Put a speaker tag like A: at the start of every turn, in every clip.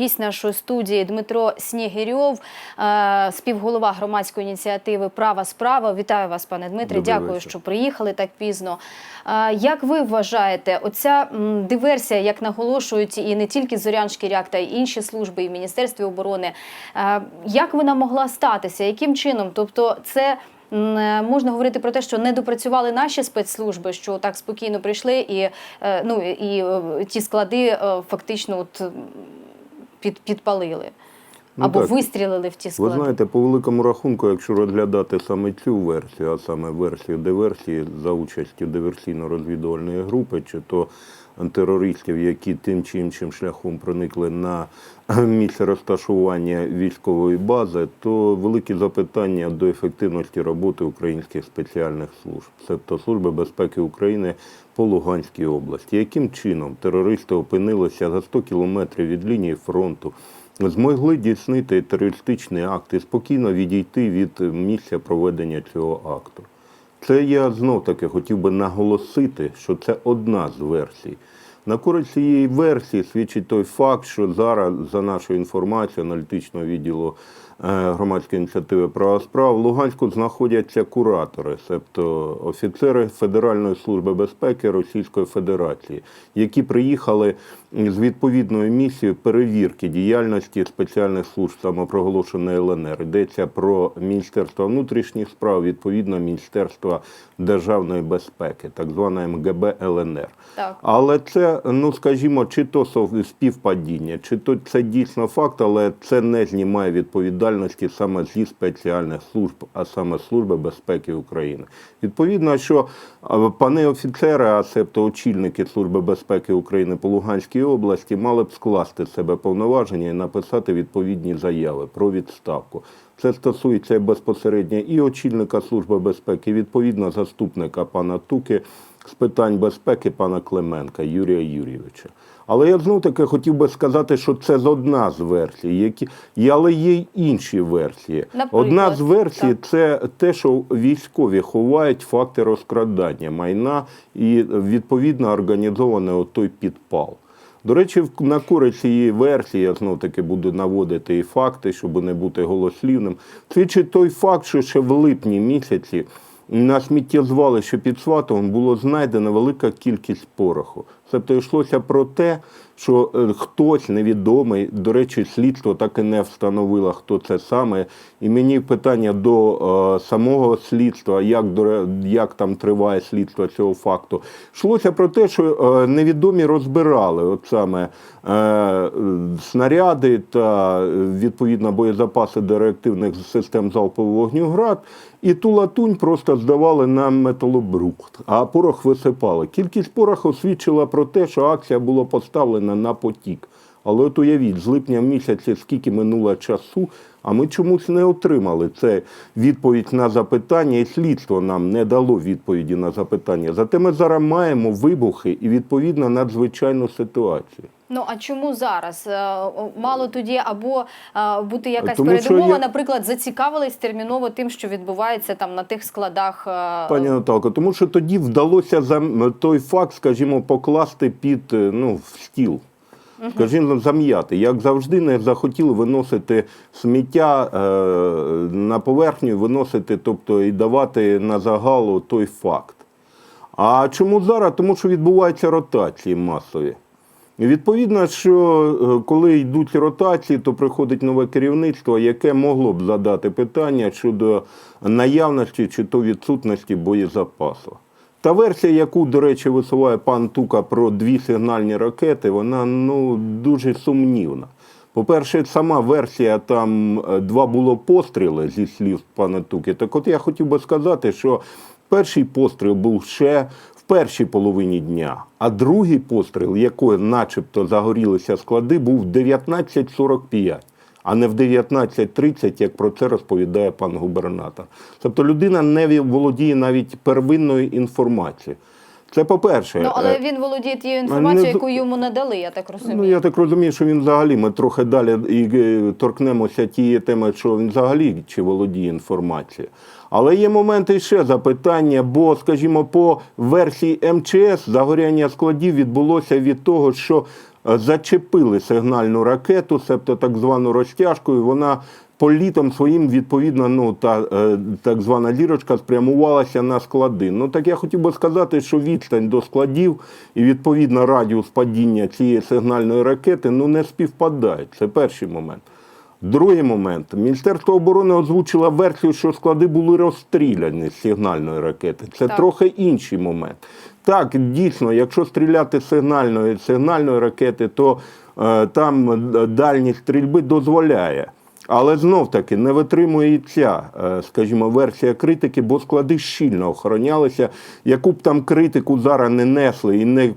A: гість нашої студії Дмитро Снігирьов, е, співголова громадської ініціативи Права справа. Вітаю вас, пане Дмитре. Дякую,
B: вечір.
A: що приїхали так пізно. Е, Як ви вважаєте, оця диверсія, як наголошують і не тільки Зорян Шкіряк, та й інші служби, і в Міністерстві оборони, е, як вона могла статися? Яким чином? Тобто, це можна говорити про те, що не допрацювали наші спецслужби, що так спокійно прийшли, і ну і ті склади фактично от під, підпалили.
B: Ну,
A: Або
B: так.
A: вистрілили в ті
B: Ви знаєте, по великому рахунку, якщо розглядати саме цю версію, а саме версію диверсії за участю диверсійно-розвідувальної групи, чи то терористів, які тим чи іншим шляхом проникли на місце розташування військової бази, то великі запитання до ефективності роботи українських спеціальних служб, тобто Служби безпеки України по Луганській області. Яким чином терористи опинилися за 100 кілометрів від лінії фронту? змогли дійснити терористичний акт і спокійно відійти від місця проведення цього акту. Це я знов таки хотів би наголосити, що це одна з версій. На користь цієї версії свідчить той факт, що зараз, за нашою інформацією аналітичного відділу громадської ініціативи права справ, в Луганську знаходяться куратори, тобто офіцери Федеральної служби безпеки Російської Федерації, які приїхали з відповідною місією перевірки діяльності спеціальних служб самопроголошеної ЛНР. Йдеться про Міністерство внутрішніх справ, відповідно Міністерство державної безпеки, так зване МГБ ЛНР.
A: Так.
B: Але це, ну скажімо, чи то співпадіння, чи то це дійсно факт, але це не знімає відповідальності саме зі спеціальних служб, а саме Служби безпеки України. Відповідно, що пани офіцери, а себто очільники Служби безпеки України по Луганській області, мали б скласти себе повноваження і написати відповідні заяви про відставку. Це стосується безпосередньо і очільника Служби безпеки, відповідно заступника пана Туки з питань безпеки пана Клименка Юрія Юрійовича. Але я знов таки хотів би сказати, що це з одна з версій, які але є й інші версії.
A: Наприклад,
B: одна з версій
A: так.
B: це те, що військові ховають факти розкрадання майна і відповідно організований той підпал. До речі, на користь цієї версії, я знов таки буду наводити і факти, щоб не бути голослівним. Свідчить той факт, що ще в липні місяці на сміттєзвалищі під Сватовом було знайдена велика кількість пороху. Тобто йшлося про те, що е, хтось невідомий, до речі, слідство так і не встановило, хто це саме. І мені питання до е, самого слідства, як, як там триває слідство цього факту. Йшлося про те, що е, невідомі розбирали от саме е, снаряди та відповідно боєзапаси до реактивних систем залпового вогню ГРАД, і ту латунь просто здавали на металобрухт, а порох висипали. Кількість пороху свідчила про те, що акція була поставлена на потік. Але от уявіть, з липня місяця скільки минуло часу, а ми чомусь не отримали це відповідь на запитання, і слідство нам не дало відповіді на запитання. Зате ми зараз маємо вибухи і відповідно надзвичайну ситуацію.
A: Ну а чому зараз? Е, Мало тоді або е, бути якась
B: Тому
A: передумова,
B: я-
A: наприклад, зацікавились терміново тим, що відбувається там на тих складах. е,
B: Пані Наталко, тому що тоді вдалося зам- той факт, скажімо, покласти під ну, в стіл. Скажімо, зам'яти. Як завжди, не захотіли виносити сміття е, на поверхню, виносити, тобто і давати на загалу той факт. А чому зараз? Тому що відбуваються ротації масові. Відповідно, що е, коли йдуть ротації, то приходить нове керівництво, яке могло б задати питання щодо наявності чи то відсутності боєзапасу. Та версія, яку, до речі, висуває пан Тука про дві сигнальні ракети, вона ну, дуже сумнівна. По-перше, сама версія там е, два було постріли зі слів пана Туки. Так от я хотів би сказати, що перший постріл був ще першій половині дня, а другий постріл, якої начебто загорілися склади, був в 19.45, а не в 19.30, як про це розповідає пан губернатор. Тобто людина не володіє навіть первинною інформацією. Це по-перше.
A: Ну але
B: Е,
A: він володіє тією інформацією,
B: не
A: яку йому надали, я так розумію.
B: Ну, я так розумію, що він взагалі, ми трохи далі і е, торкнемося тієї теми, що він взагалі чи володіє інформацією. Але є моменти ще запитання, бо, скажімо, по версії МЧС загоряння складів відбулося від того, що е, зачепили сигнальну ракету, себто так звану розтяжкою. Вона політом своїм відповідно, ну та е, так звана лірочка спрямувалася на склади. Ну так я хотів би сказати, що відстань до складів і відповідно радіус падіння цієї сигнальної ракети ну не співпадають. Це перший момент. Другий момент. Міністерство оборони озвучило версію, що склади були розстріляні з сигнальної ракети. Це
A: Так.
B: трохи інший момент. Так, дійсно, якщо стріляти з сигнальної, сигнальної ракети, то е, там е, дальність стрільби дозволяє. Але знов таки не витримує ця, е, скажімо, версія критики, бо склади щільно охоронялися. Яку б там критику зараз не несли і не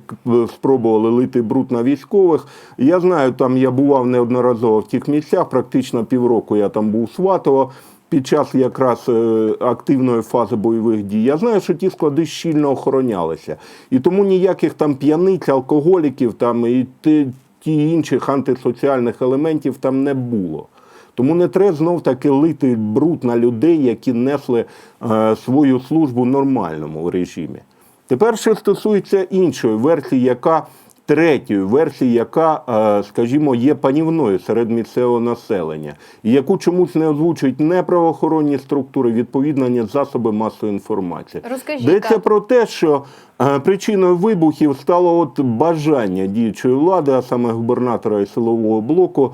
B: спробували лити бруд на військових. Я знаю, там я бував неодноразово в тих місцях, практично півроку я там був Сватово. Під час якраз е, активної фази бойових дій. Я знаю, що ті склади щільно охоронялися. І тому ніяких там п'яниць, алкоголіків там і ті, ті інших антисоціальних елементів там не було. Тому не треба знов таки лити бруд на людей, які несли е, свою службу в нормальному режимі. Тепер, що стосується іншої версії, яка третьої версії, яка, е, скажімо, є панівною серед місцевого населення, і яку чомусь не озвучують не правоохоронні структури, відповідно, ні засоби масової інформації.
A: Розкажіть,
B: Йдеться про те, що е, причиною вибухів стало от бажання діючої влади, а саме губернатора і силового блоку,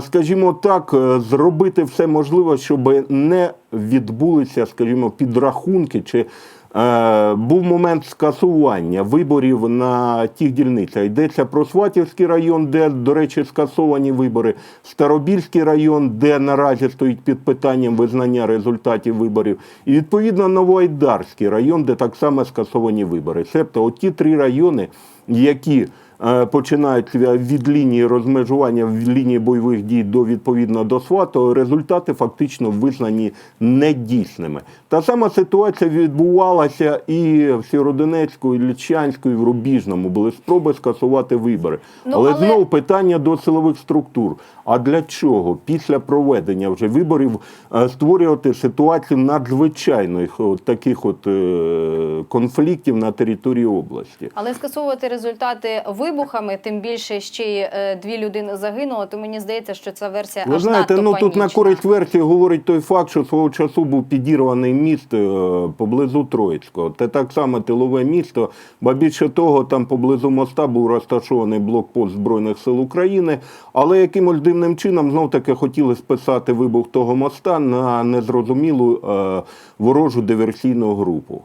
B: скажімо так, е, зробити все можливе, щоб не відбулися, скажімо, підрахунки чи. е, Був момент скасування виборів на тих дільницях. Йдеться про Сватівський район, де, до речі, скасовані вибори, Старобільський район, де наразі стоїть під питанням визнання результатів виборів, і відповідно Новоайдарський район, де так само скасовані вибори. Себто, от ті три райони, які е, починають від лінії розмежування в лінії бойових дій до відповідно до СВАТу, результати фактично визнані недійсними. Та сама ситуація відбувалася і в Сєродонецьку, і Лічанську, і в Рубіжному. Були спроби скасувати вибори.
A: Ну,
B: але,
A: але-
B: знову питання до силових структур. А для чого після проведення вже виборів е, створювати ситуацію надзвичайних от таких от е, конфліктів на території області?
A: Але скасовувати результати вибухами, тим більше ще й е, дві людини загинуло, то мені здається, що ця версія
B: Ви
A: аж
B: знаєте,
A: надто
B: ну тут на користь версії говорить той факт, що свого часу був підірваний міст е, поблизу Троїцького. Це так само тилове місто, бо більше того, там поблизу моста був розташований блокпост Збройних сил України, але якимось дивним чином знов таки хотіли списати вибух того моста на незрозумілу е, ворожу диверсійну групу.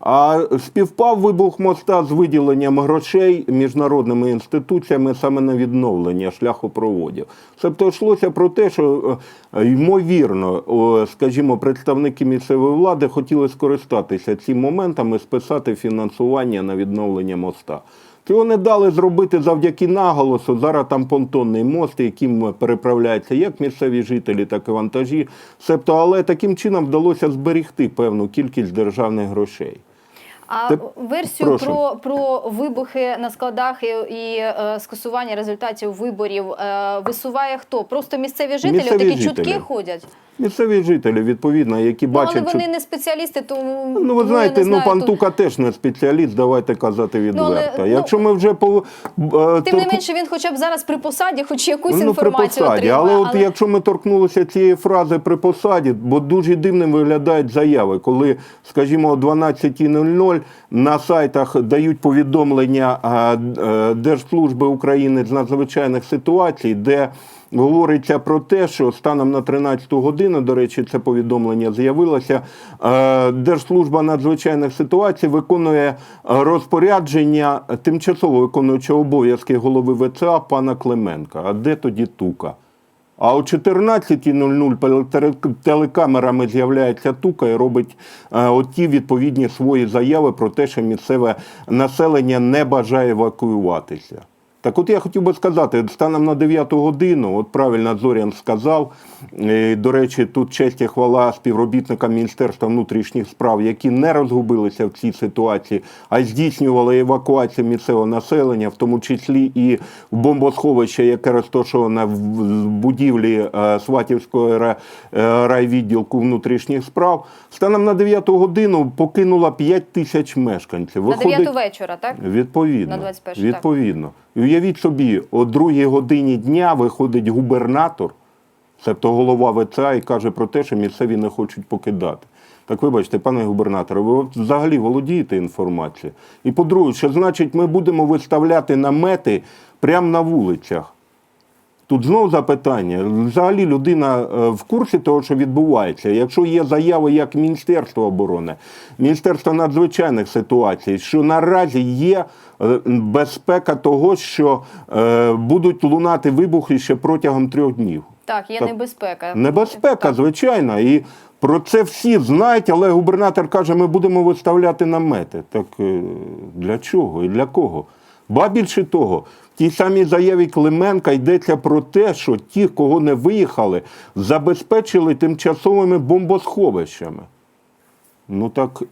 B: А співпав вибух моста з виділенням грошей міжнародними інституціями саме на відновлення шляхопроводів. Тобто йшлося про те, що е, ймовірно, скажімо, представники місцевої влади хотіли скористатися цим моментом і списати фінансування на відновлення моста. Цього не дали зробити завдяки наголосу. Зараз там понтонний мост, яким переправляються як місцеві жителі, так і вантажі. Себто, але таким чином вдалося зберегти певну кількість державних грошей.
A: А версію
B: Прошу.
A: про, про вибухи на складах і, і е, скасування результатів виборів е, висуває хто? Просто місцеві жителі?
B: Місцеві
A: Такі
B: жителі.
A: чутки ходять.
B: Місцеві жителі, відповідно, які
A: Ну,
B: бачать,
A: але вони
B: що
A: не спеціалісти, то
B: Ну, ви знаєте, ну Пантука теж не спеціаліст, давайте казати відверто.
A: ну,
B: Якщо ми вже по е,
A: Тим не менше, він хоча б зараз при посаді, хоч якусь
B: ну, при
A: інформацію
B: посаді.
A: отримує.
B: Але от якщо ми торкнулися цієї фрази при посаді, бо дуже дивним виглядають заяви, коли, скажімо, о 12.00 на сайтах дають повідомлення е, е, Держслужби України з надзвичайних ситуацій, де Говориться про те, що станом на 13 годину, до речі, це повідомлення з'явилося. е, Держслужба надзвичайних ситуацій виконує розпорядження тимчасово виконуючого обов'язки голови ВЦА пана Клименка. А де тоді тука? А о 14.00 телекамерами з'являється тука і робить е, оті відповідні свої заяви про те, що місцеве населення не бажає евакуюватися. Так от я хотів би сказати, станом на 9 годину, от правильно Зорян сказав, е, до речі, тут честь і хвала співробітникам Міністерства внутрішніх справ, які не розгубилися в цій ситуації, а здійснювали евакуацію місцевого населення, в тому числі і в бомбосховище, яке розташоване в будівлі е, Сватівського е, райвідділку внутрішніх справ. Станом на 9 годину покинула 5 тисяч мешканців.
A: на 9 вечора, так?
B: Відповідно.
A: На 21-ю, так.
B: І уявіть собі, о другій годині дня виходить губернатор, тобто голова ВЦА, і каже про те, що місцеві не хочуть покидати. Так вибачте, пане губернаторе, ви взагалі володієте інформацією. І по-друге, що значить, ми будемо виставляти намети прямо на вулицях. Тут знову запитання. Взагалі людина е, в курсі того, що відбувається. Якщо є заяви як Міністерства оборони, Міністерства надзвичайних ситуацій, що наразі є е, безпека того, що е, будуть лунати вибухи ще протягом трьох днів.
A: Так, є
B: Так,
A: небезпека.
B: Небезпека,
A: Так.
B: звичайно. І про це всі знають, але губернатор каже, ми будемо виставляти намети. Так для чого і для кого? Ба більше того, в тій самій заяві Клименка йдеться про те, що ті, кого не виїхали, забезпечили тимчасовими бомбосховищами. Ну так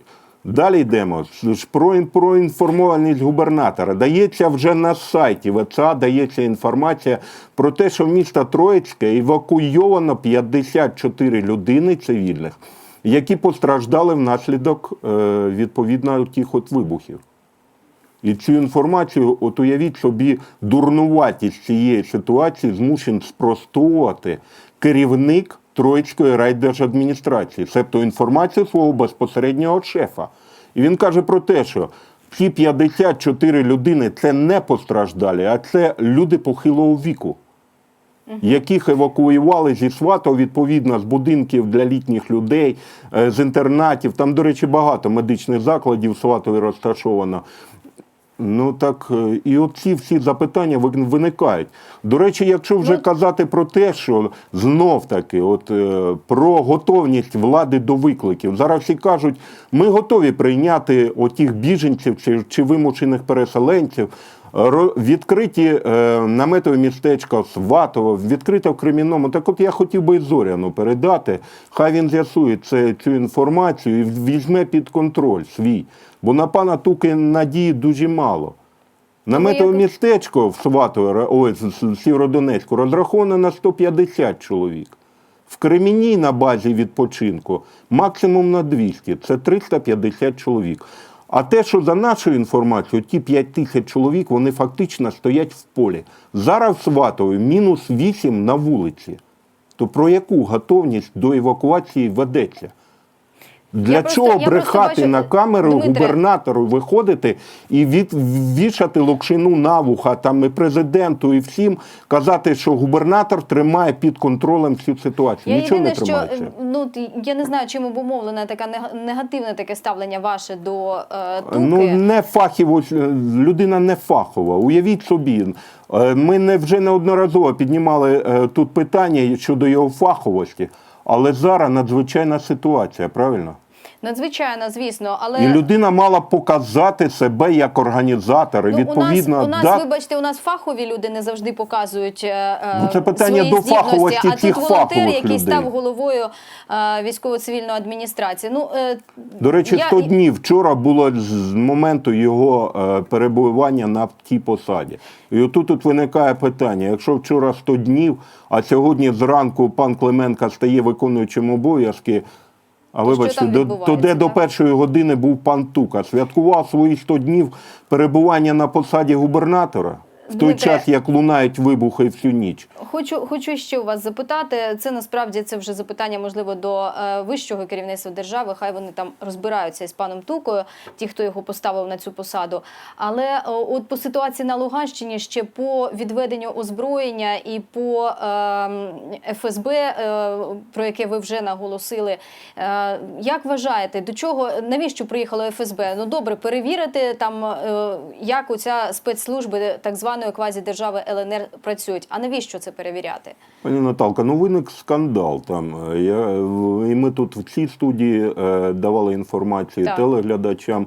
B: далі йдемо. Про, ін- про інформованість губернатора. Дається вже на сайті ВЦА, дається інформація про те, що в місто Троїцьке евакуйовано 54 людини цивільних, які постраждали внаслідок е, відповідно тих от вибухів. І цю інформацію, от уявіть собі, дурнуватість цієї ситуації змушен спростовувати керівник Троїцької райдержадміністрації, тобто інформацію свого безпосереднього шефа. І він каже про те, що ці 54 людини це не постраждалі, а це люди похилого віку, яких евакуювали зі Сватова, відповідно, з будинків для літніх людей, е, з інтернатів. Там, до речі, багато медичних закладів Сватові розташовано. Ну так е, і оці всі запитання виникають. До речі, якщо вже
A: Ну-
B: казати про те, що знов таки, от е, про готовність влади до викликів. Зараз всі кажуть, ми готові прийняти отих біженців чи, чи вимушених переселенців. Відкриті е, наметові містечка Сватово, відкрите в Кремінному. Так от я хотів би і Зоряну передати. Хай він з'ясує цю інформацію і візьме під контроль свій. Бо на пана Туки надії дуже мало. Наметове
A: якось-
B: містечко в з- з- з розраховане на 150 чоловік. В Кремінній на базі відпочинку максимум на 200, це 350 чоловік. А те, що за нашою інформацією, ті 5 тисяч чоловік, вони фактично стоять в полі. Зараз в Сватові мінус 8 на вулиці. То про яку готовність до евакуації ведеться? Для
A: Я
B: чого
A: просто
B: брехати
A: бачу,
B: на камеру
A: Дмитре,
B: губернатору виходити і від, вішати локшину на вуха там і президенту, і всім казати, що губернатор тримає під контролем всю ситуацію.
A: Я
B: Нічого
A: єдине,
B: не
A: що
B: тримається.
A: е, ну я не знаю, чим обумовлене таке негативне таке ставлення ваше до е, туки.
B: Ну не фахіво, людина не фахова. Уявіть собі, е, ми не вже неодноразово піднімали е, тут питання щодо його фаховості, але зараз надзвичайна ситуація, правильно?
A: Надзвичайно, звісно, але
B: І людина мала показати себе як організатор. І
A: Ну,
B: відповідно,
A: у нас, у нас,
B: да-
A: вибачте, у нас фахові люди не завжди показують е, е,
B: Ну, це питання
A: свої
B: до фаховості
A: а
B: цих
A: тут волонтер,
B: фахових
A: який
B: людей.
A: став головою е, військово-цивільної адміністрації. Ну, е,
B: До речі,
A: я-
B: 100 днів вчора було з- з моменту його е, перебування на тій посаді. І отут тут виникає питання: якщо вчора 100 днів, а сьогодні зранку пан Клименка стає виконуючим обов'язки. А вибачте, до, то де до першої години був пан Тука, святкував свої 100 днів перебування на посаді губернатора в той
A: Дмитре,
B: час, як лунають вибухи всю ніч.
A: Хочу, хочу ще у вас запитати. Це насправді це вже запитання, можливо, до е, вищого керівництва держави. Хай вони там розбираються із паном Тукою, ті, хто його поставив на цю посаду. Але е, от по ситуації на Луганщині ще по відведенню озброєння і по е, ФСБ, е, про яке ви вже наголосили. Е, як вважаєте, до чого навіщо приїхало ФСБ? Ну добре, перевірити там, е, як оця спецслужби так званої квазідержави ЛНР працюють. А навіщо це перевіряти?
B: Пані Наталка, ну виник скандал там. Я, і ми тут в цій студії е, давали інформацію
A: Так.
B: телеглядачам.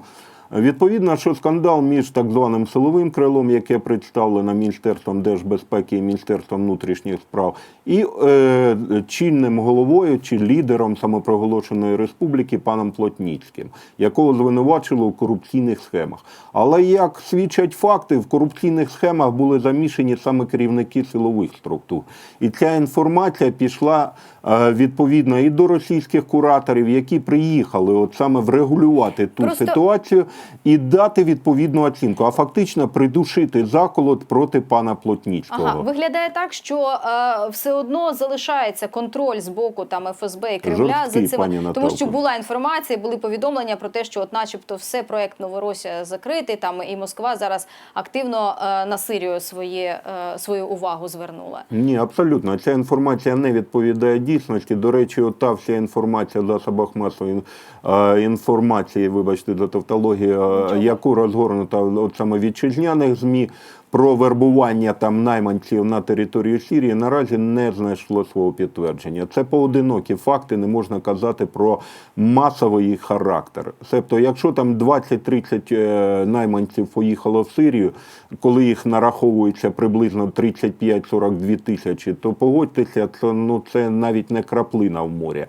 B: Відповідно, що скандал між так званим силовим крилом, яке представлено Міністерством держбезпеки і Міністерством внутрішніх справ, і е, чинним головою чи лідером самопроголошеної республіки паном Плотніцьким, якого звинувачили у корупційних схемах. Але як свідчать факти, в корупційних схемах були замішані саме керівники силових структур. І ця інформація пішла е, відповідно і до російських кураторів, які приїхали от саме врегулювати ту
A: Просто-
B: ситуацію і дати відповідну оцінку, а фактично придушити заколот проти пана Плотніцького.
A: Ага, виглядає так, що е, все одно залишається контроль з боку там ФСБ і Кремля
B: Жорсткий,
A: за цим,
B: пані
A: тому що була інформація, були повідомлення про те, що, от, начебто, все проект Новоросія закритий. Там і Москва зараз активно е, на Сирію своє, е, свою увагу звернула.
B: Ні, абсолютно. Ця інформація не відповідає дійсності. До речі, ота вся інформація в засобах масової е, інформації, вибачте за тавтологію, яку розгорнута от саме вітчизняних ЗМІ. Про вербування там найманців на території Сирії наразі не знайшло свого підтвердження. Це поодинокі факти, не можна казати про масовий характер. Тобто, якщо там 20-30 е, найманців поїхало в Сирію, коли їх нараховується приблизно 35-42 тисячі, то погодьтеся, це, ну, це навіть не краплина в морі.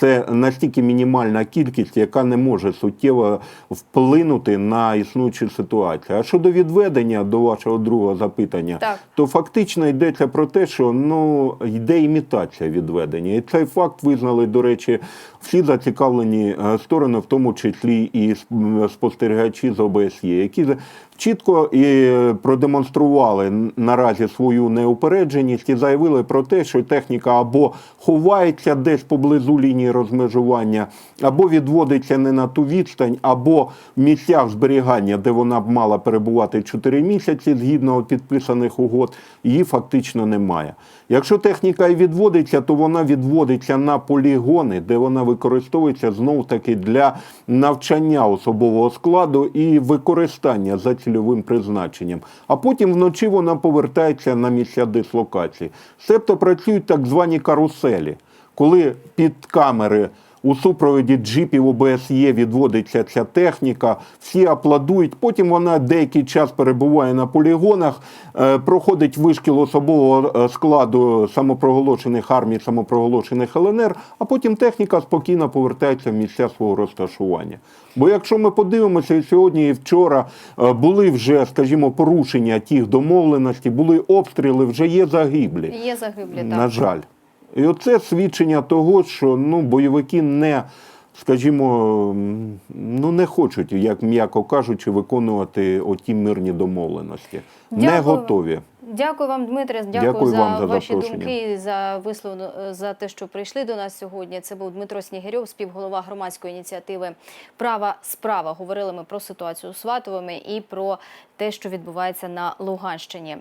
B: Це настільки мінімальна кількість, яка не може суттєво вплинути на існуючу ситуацію. А щодо відведення до вашого другого запитання,
A: Так.
B: то фактично йдеться про те, що ну йде імітація відведення, і цей факт визнали, до речі, всі зацікавлені е, сторони, в тому числі і сп- спостерігачі з ОБСЄ, які чітко і е, продемонстрували наразі свою неупередженість і заявили про те, що техніка або ховається десь поблизу лінії розмежування, або відводиться не на ту відстань, або в місцях зберігання, де вона б мала перебувати 4 місяці згідно підписаних угод, її фактично немає. Якщо техніка і відводиться, то вона відводиться на полігони, де вона використовується знов таки для навчання особового складу і використання за цільовим призначенням. А потім вночі вона повертається на місця дислокації. Себто працюють так звані каруселі, коли під камери. У супроводі джипів ОБСЄ відводиться ця техніка, всі аплодують. Потім вона деякий час перебуває на полігонах, е, проходить вишкіл особового е, складу самопроголошених армій, самопроголошених ЛНР, а потім техніка спокійно повертається в місця свого розташування. Бо якщо ми подивимося, і сьогодні і вчора е, були вже, скажімо, порушення тих домовленостей, були обстріли, вже є загиблі.
A: Є загиблі так.
B: На жаль. І оце свідчення того, що ну, бойовики не, скажімо, ну, не хочуть, як м'яко кажучи, виконувати оті мирні домовленості. Не готові.
A: Дякую вам, Дмитре. Дякую,
B: Дякую
A: за,
B: вам за
A: ваші
B: запрошення.
A: думки, за вислов за те, що прийшли до нас сьогодні. Це був Дмитро Снігирьов, співголова громадської ініціативи Права справа. Говорили ми про ситуацію з Сватовими і про те, що відбувається на Луганщині.